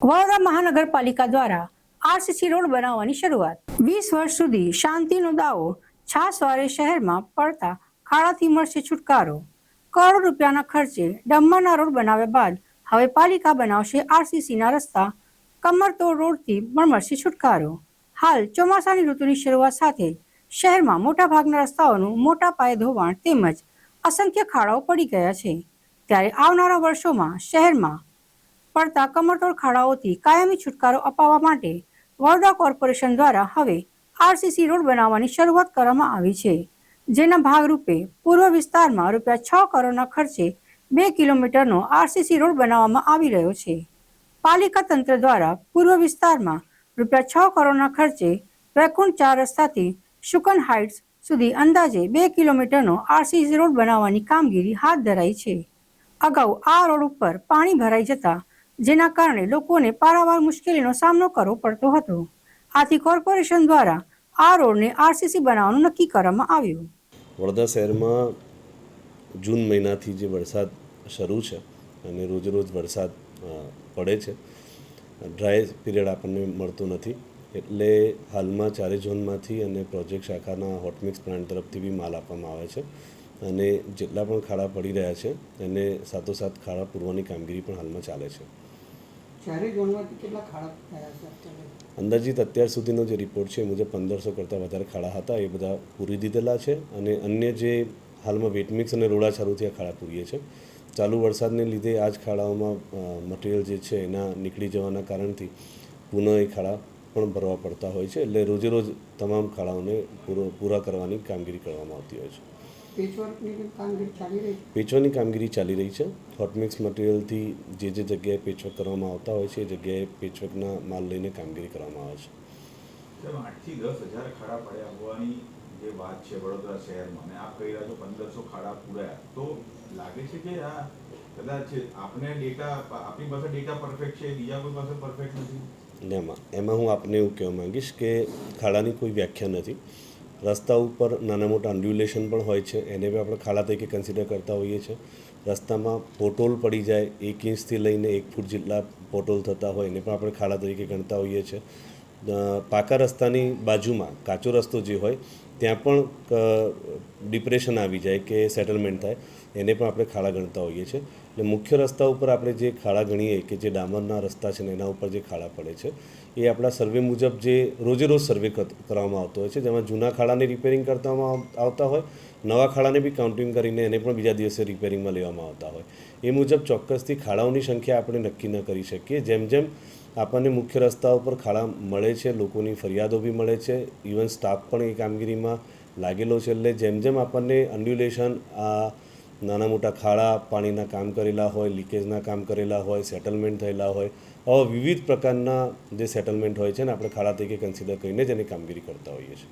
વડોદરા મહાનગરપાલિકા દ્વારા RCC road બનાવવાની શરૂઆત. વીસ વર્ષ સુધી શાંતિનો દાવો છાસવારે શહેરમાં પડતા ખાડાથી મળશે છુટકારો. કરોડ રૂપિયાના ખર્ચે ડમ્મરના રોડ બનાવ્યા બાદ હવે પાલિકા બનાવશે આરસીસીના રસ્તા. કમરતોડ રોડથી પણ મળશે છુટકારો. હાલ ચોમાસાની ઋતુની શરૂઆત સાથે શહેરમાં મોટાભાગના રસ્તાઓનું મોટા પાયે ધોવાણ તેમજ અસંખ્ય ખાડાઓ પડી ગયા છે. ત્યારે આવનારા વર્ષોમાં શહેરમાં પડતા કમરતોડ ખાડાઓથી કાયમી છુટકારો અપાવવા માટે વડોદરા કોર્પોરેશન દ્વારા હવે આરસીસી રોડ બનાવવાની શરૂઆત કરવામાં આવી છે. જેના ભાગરૂપે પૂર્વ વિસ્તારમાં રૂપિયા છ કરોડના ખર્ચે બે કિલોમીટરનો આરસીસી રોડ બનાવવામાં આવી રહ્યો છે. પાલિકા તંત્ર દ્વારા પૂર્વ વિસ્તારમાં રૂપિયા છ કરોડના ખર્ચે વૈકુંઠ ચાર રસ્તાથી શુકન હાઇટ્સ સુધી અંદાજે બે કિલોમીટરનો આરસીસી રોડ બનાવવાની કામગીરી હાથ ધરાઈ છે. અગાઉ આ રોડ ઉપર પાણી ભરાઈ જતા જેના કારણે લોકોને પારાવાર મુશ્કેલીનો સામનો કરવો પડતો હતો. આથી કોર્પોરેશન દ્વારા આ રોડને આરસીસી બનાવવાનું નક્કી કરવામાં આવ્યું. વડોદરા શહેરમાં જૂન મહિનાથી જે વરસાદ શરૂ છે અને રોજ રોજ વરસાદ પડે છે. ડ્રાય પીરિયડ આપણને મળતો નથી. એટલે હાલમાં ચારે ઝોનમાંથી અને પ્રોજેક્ટ શાખાના હોટમિક્સ પ્લાન્ટ તરફથી બી માલ આપવામાં આવે છે. અને જેટલા પણ ખાડા પડી રહ્યા છે, એને સાથોસાથ ખાડા પૂરવાની કામગીરી પણ હાલમાં ચાલે છે. અત્યારે? અંદાજિત અત્યાર સુધીનો જે રિપોર્ટ છે મુજબ પંદરસો કરતાં વધારે ખાડા હતા. એ બધા પૂરી દીધેલા છે અને અન્ય જે હાલમાં વેટમિક્સ અને રોડાછારુથી આ ખાડા પૂરીએ છે. ચાલુ વરસાદને લીધે આ જ ખાડાઓમાં મટીરિયલ જે છે એના નીકળી જવાના કારણથી પુનઃ એ ખાડા પણ ભરવા પડતા હોય છે. એટલે રોજે રોજ તમામ ખાડાઓને પૂરો, પૂરા કરવાની કામગીરી કરવામાં આવતી હોય છે. પેચવર્કની કામગીરી ચાલી રહી છે? પેચવાની કામગીરી ચાલી રહી છે. હોટમિક્સ મટીરિયલથી જે જે જગ્યાએ પેચવર્ક કરવામાં આવતા હોય છે એ જગ્યાએ પેચવર્કના માલ લઈને કામગીરી કરવામાં આવે છે. આઠથી દસ હજાર ખાડા પડ્યા હોવાની જે વાત છે વડોદરા શહેરમાં અને આપ કહી રહ્યા છો પંદરસો ખાડા પૂરાયા. તો લાગે છે કે આ કદાચ આપણે ડેટા આપણી પાસે ડેટા પરફેક્ટ છે બીજા કોઈ પાસે પરફેક્ટ નથી? ને એમાં એમાં હું આપને એવું કહેવા માંગીશ કે ખાડાની કોઈ વ્યાખ્યા નથી. રસ્તા ઉપર નાના મોટા અન્ડ્યુલેશન પણ હોય છે, એને બી આપણે ખાડા તરીકે કન્સિડર કરતા હોઈએ છીએ. રસ્તામાં પોટોલ પડી જાય એક ઇંચથી લઈને એક ફૂટ જેટલા પોટોલ થતા હોય, એને પણ આપણે ખાડા તરીકે ગણતા હોઈએ છીએ. પાકા રસ્તાની બાજુમાં, કાચો રસ્તો જે હોય, ત્યાં પણ ડિપ્રેશન આવી જાય કે સેટલમેન્ટ થાય. એને પણ આપણે ખાડા ગણતા હોઈએ છીએ. એટલે મુખ્ય રસ્તા ઉપર આપણે જે ખાડા ગણીએ કે જે ડામરના રસ્તા છે ને એના ઉપર જે ખાડા પડે છે, એ આપણા સર્વે મુજબ જે રોજે રોજ સર્વે કર- કરવામાં આવતો હોય છે. જેમાં જૂના ખાડાને રિપેરિંગ કરવામાં આવતા હોય, નવા ખાડાને બી કાઉન્ટિંગ કરીને એને પણ બીજા દિવસે રિપેરિંગમાં લેવામાં આવતા હોય. એ મુજબ ચોક્કસથી ખાડાઓની સંખ્યા આપણે નક્કી ન કરી શકીએ. જેમ જેમ આપણને મુખ્ય રસ્તા ઉપર ખાડા મળે છે, લોકોની ફરિયાદો બી મળે છે. ઇવન સ્ટાફ પણ એ કામગીરીમાં લાગેલો છે. એટલે જેમ જેમ આપણને અન્ડ્યુલેશન આ નાના મોટા ખાડા, પાણીના કામ કરેલા હોય લીકેજના કામ કરેલા હોય સેટલમેન્ટ થયેલા હોય, આવા વિવિધ પ્રકારના જે સેટલમેન્ટ હોય છે ને, આપણે ખાડા તરીકે કન્સિડર કરીને જ એની કામગીરી કરતા હોઈએ છીએ.